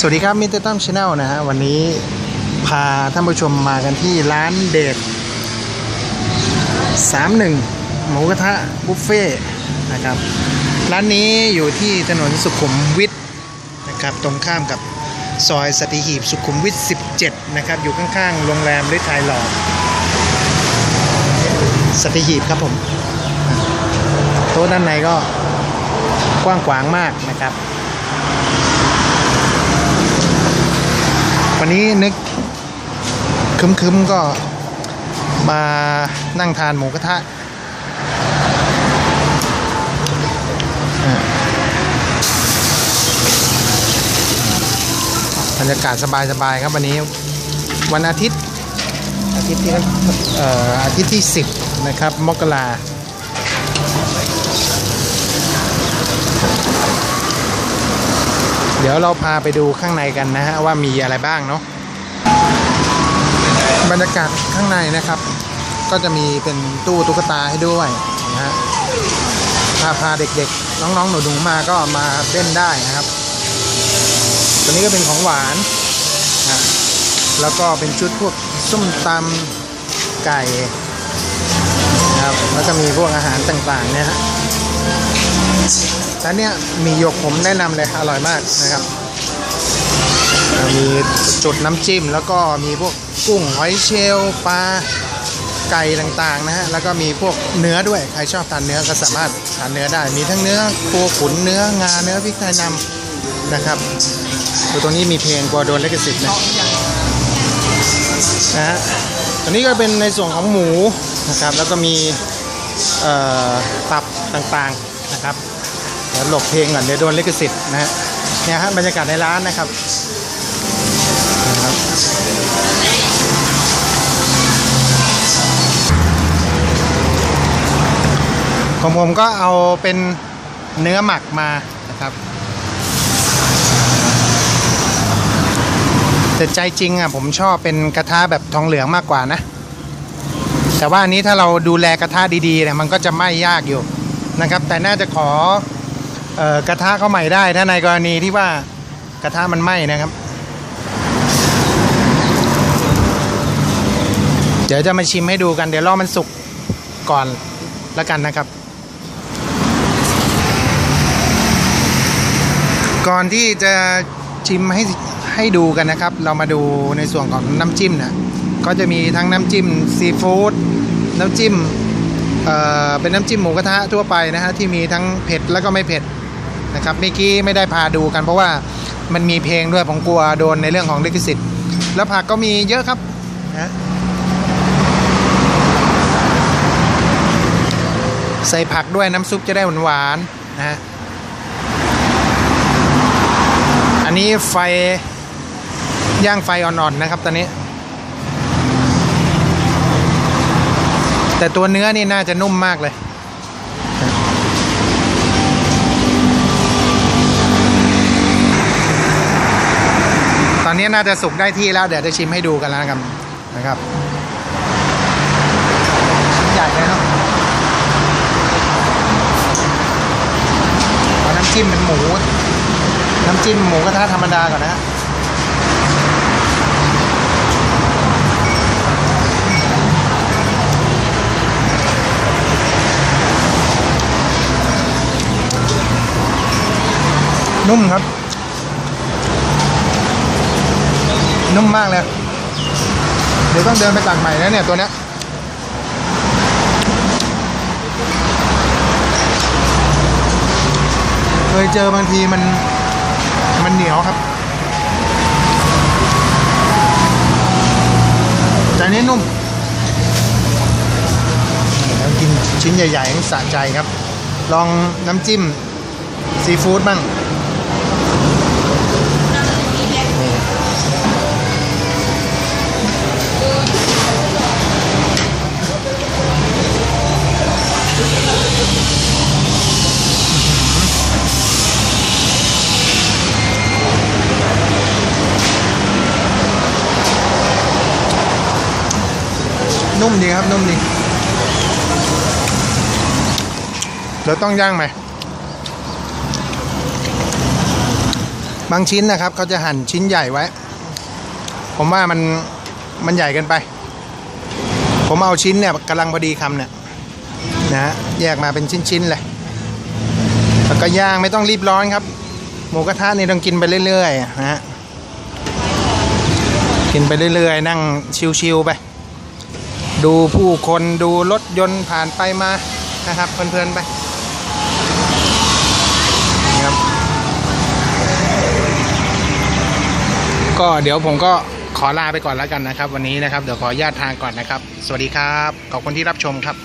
สวัสดีครับมิเตอร์ตั้มชาแนลนะฮะวันนี้พาท่านผู้ชมมากันที่ร้านเดท31 หมูกระทะบุฟเฟ่นะครับ ร้านนี้อยู่ที่ถนนสุขุมวิทนะครับ ตรงข้ามกับซอยสติหีบสุขุมวิท 17 นะครับ อยู่ข้างๆโรงแรมฤทัยหลอดสติหีบครับผม โต๊ะด้านในก็กว้างขวางมากนะครับ วันนี้นึกคึมๆก็มานั่งทานหมูกระทะอ่าบรรยากาศสบายๆครับวันนี้วันอาทิตย์อาทิตย์ที่เอ่ออาทิตย์ที่ 10 นะครับ มกรา เดี๋ยวเราพาไปดูข้างในกันนะฮะว่ามีอะไรบ้างเนาะบรรยากาศข้างในนะครับ ก็จะมีเป็นตู้ตุ๊กตาให้ด้วยนะฮะถ้าพาเด็กๆ น้องๆหนูๆมาก็มาเล่นได้นะครับตัวนี้ก็เป็นของหวานนะแล้วก็เป็นชุดพวกส้มตำไก่นะครับแล้วก็มีพวกอาหารต่างๆเนี่ยฮะ ร้านเนี้ยมีหยกผมแนะนำเลยอร่อยมากนะครับ มีจุดน้ำจิ้ม แล้วก็มีพวกกุ้งหอยเชลล์ปลาไก่ต่างๆนะฮะ แล้วก็มีพวกเนื้อด้วย ใครชอบทานเนื้อก็สามารถทานเนื้อได้ มีทั้งเนื้อโคขุนเนื้องาเนื้อพริกไทยดำนะครับดูตรงนี้มีเพลงกลัวโดนเลิขสิทธิ์นะนะฮะตัวนี้ก็เป็นในส่วนของหมูนะครับ แล้วก็มีตับต่างๆนะครับ หลบเพลงก่อนเดี๋ยวโดนลิขสิทธิ์นะฮะเนี่ยฮะบรรยากาศในร้านนะครับของผมก็เอาเป็นเนื้อหมักมานะครับ แต่ใจจริงอะผมชอบเป็นกระทะแบบทองเหลืองมากกว่านะ แต่ว่าอันนี้ถ้าเราดูแลกระทะดีๆเนี่ยมันก็จะไหม้ยากอยู่นะครับ แต่น่าจะขอ กระทะเขาใหม่ได้ ถ้าในกรณีที่ว่ากระทะมันไหม้นะครับ เดี๋ยวจะมาชิมให้ดูกัน เดี๋ยวรอมันสุกก่อนแล้วกันนะครับ ก่อนที่จะชิมให้ให้ดูกันนะครับ เรามาดูในส่วนของน้ำจิ้มนะก็จะมีทั้งน้ำจิ้มซีฟู้ดน้ำจิ้มเอ่อเป็นน้ำจิ้มหมูกระทะทั่วไปนะฮะที่มีทั้งเผ็ดแล้วก็ไม่เผ็ด นะครับเมื่อกี้ไม่ได้พาดูกันเพราะว่ามันมีเพลงด้วยผมกลัวโดนในเรื่องของลิขสิทธิ์แล้วผักก็มีเยอะครับนะใส่ผักด้วยน้ำซุปจะได้หวานๆนะฮะอันนี้ไฟย่างไฟอ่อนๆนะครับตอนนี้ แต่ตัวเนื้อนี่น่าจะนุ่มมากเลย อนนี้น่าจะสุกได้ที่แล้วเดี๋ยวจะชิมให้ดูกันแล้วนะครับนะครับชิ้นใหญ่เลยเนาะเอาน้ำจิ้มเป็นหมู น้ำจิ้มหมูกระทะธรรมดาก่อนนะนุ่มครับ นุ่มมากเลย เดี๋ยวต้องเดินไปตักใหม่แล้วเนี่ยตัวเนี้ยเคยเจอบางทีมันมันเหนียวครับแต่นนี้นุ่มแล้วกินชิ้นใหญ่ๆให้สะใจครับ ลองน้ำจิ้มซีฟู้ดบ้าง นุ่มดีครับ นุ่มดีเดี๋ยวต้องย่างไหม บางชิ้นนะครับ เขาจะหั่นชิ้นใหญ่ไว้ ผมว่ามันมันใหญ่เกินไป ผมเอาชิ้นเนี่ยกำลังพอดีคำเนี่ยนะฮะแยกมาเป็นชิ้นๆเลยแล้วก็ย่างไม่ต้องรีบร้อนครับ หมูกระทะนี่ต้องกินไปเรื่อยๆนะฮะกินไปเรื่อยๆ นั่งชิวๆไป ดูผู้คนดูรถยนต์ผ่านไปมานะครับเพลินๆไปนะครับก็เดี๋ยวผมก็ขอลาไปก่อนแล้วกันนะครับ วันนี้นะครับเดี๋ยวขอญาตทางก่อนนะครับ สวัสดีครับ ขอบคุณที่รับชมครับ